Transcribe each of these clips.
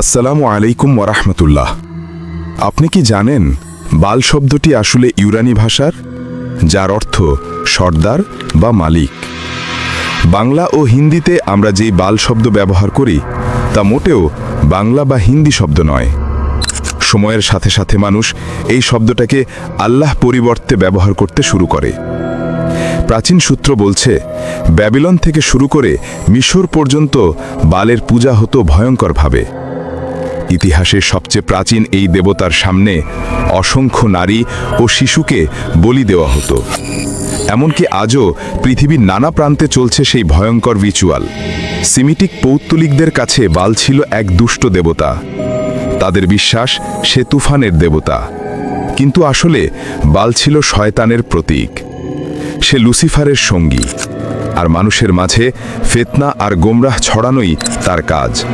আসসালামু আলাইকুম ওরহমতুল্লাহ আপনি কি জানেন বাল শব্দটি আসলে ইউরানি ভাষার, যার অর্থ সর্দার বা মালিক? বাংলা ও হিন্দিতে আমরা যেই বাল শব্দ ব্যবহার করি, তা মোটেও বাংলা বা হিন্দি শব্দ নয়। সময়ের সাথে সাথে মানুষ এই শব্দটাকে আল্লাহ পরিবর্তে ব্যবহার করতে শুরু করে। প্রাচীন সূত্র বলছে, ব্যাবিলন থেকে শুরু করে মিশর পর্যন্ত বালের পূজা হতো ভয়ঙ্করভাবে। ইতিহাসের সবচেয়ে প্রাচীন এই দেবতার সামনে অসংখ্য নারী ও শিশুকে বলি দেওয়া হতো। এমনকি আজও পৃথিবীর নানা প্রান্তে চলছে সেই ভয়ঙ্কর রিচুয়াল সিমিটিক পৌত্তলিকদের কাছে বাল ছিল এক দুষ্ট দেবতা। তাদের বিশ্বাস সে তুফানের দেবতা। কিন্তু আসলে বাল ছিল শয়তানের প্রতীক। সে লুসিফারের সঙ্গী। আর মানুষের মাঝে ফেতনা আর গোমরাহ ছড়ানোই তার কাজ।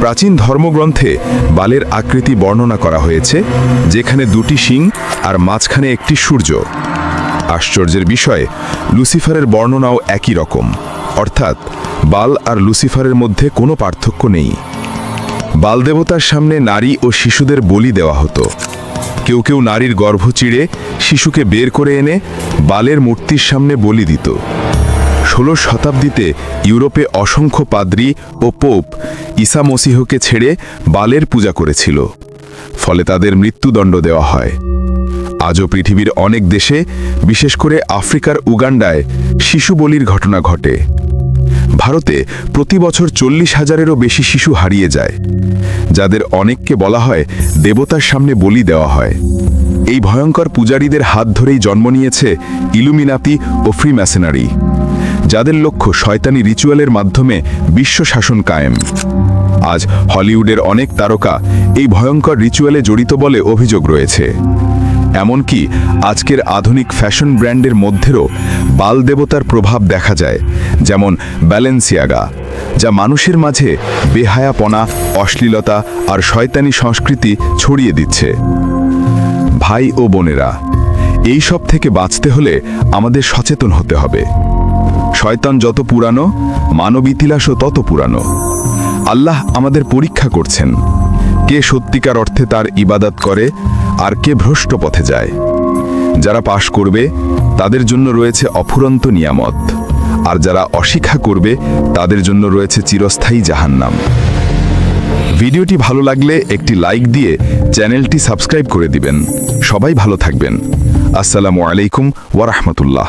প্রাচীন ধর্মগ্রন্থে বালের আকৃতি বর্ণনা করা হয়েছে, যেখানে দুটি শিং আর মাঝখানে একটি সূর্য। আশ্চর্যের বিষয়, লুসিফারের বর্ণনাও একই রকম। অর্থাৎ, বাল আর লুসিফারের মধ্যে কোনো পার্থক্য নেই। বাল দেবতার সামনে নারী ও শিশুদের বলি দেওয়া হতো। কেউ কেউ নারীর গর্ভ চিড়ে শিশুকে বের করে এনে বালের মূর্তির সামনে বলি দিত। ষোলো শতাব্দীতে ইউরোপে অসংখ্য পাদ্রী ও পোপ ঈসা মসিহকে ছেড়ে বালের পূজা করেছিল, ফলে তাদের মৃত্যুদণ্ড দেওয়া হয়। আজও পৃথিবীর অনেক দেশে, বিশেষ করে আফ্রিকার উগান্ডায়, শিশু বলির ঘটনা ঘটে। ভারতে প্রতি বছর চল্লিশ হাজারেরও বেশি শিশু হারিয়ে যায়, যাদের অনেককে বলা হয় দেবতার সামনে বলি দেওয়া হয়। এই ভয়ঙ্কর পূজারীদের হাত ধরেই জন্ম নিয়েছে ইলুমিনাতি ও ফ্রি ফ্রিম্যাসেনারি। যাদের লক্ষ্য শয়তানি রিচুয়ালের মাধ্যমে বিশ্ব শাসন কায়েম। আজ হলিউডের অনেক তারকা এই ভয়ঙ্কর রিচুয়ালে জড়িত বলে অভিযোগ রয়েছে। এমনকি আজকের আধুনিক ফ্যাশন ব্র্যান্ডের মধ্যেও বাল দেবতার প্রভাব দেখা যায়, যেমন ব্যালেন্সিয়াগা যা মানুষের মাঝে বেহায়াপনা, অশ্লীলতা আর শয়তানি সংস্কৃতি ছড়িয়ে দিচ্ছে। ভাই ও বোনেরা, এই সব থেকে বাঁচতে হলে আমাদের সচেতন হতে হবে। শয়তান যত পুরানো মানব ইতিহাসও তত পুরানো। আল্লাহ আমাদের পরীক্ষা করছেন, কে সত্যিকার অর্থে তার ইবাদত করে আর কে ভ্রষ্ট পথে যায়। যারা পাশ করবে, তাদের জন্য রয়েছে অফুরন্ত নিয়ামত, আর যারা অশিক্ষা করবে, তাদের জন্য রয়েছে চিরস্থায়ী জাহান্নাম। ভিডিওটি ভালো লাগলে একটি লাইক দিয়ে চ্যানেলটি সাবস্ক্রাইব করে দিবেন। সবাই ভালো থাকবেন। আসসালামু আলাইকুম ওয়ারহমতুল্লাহ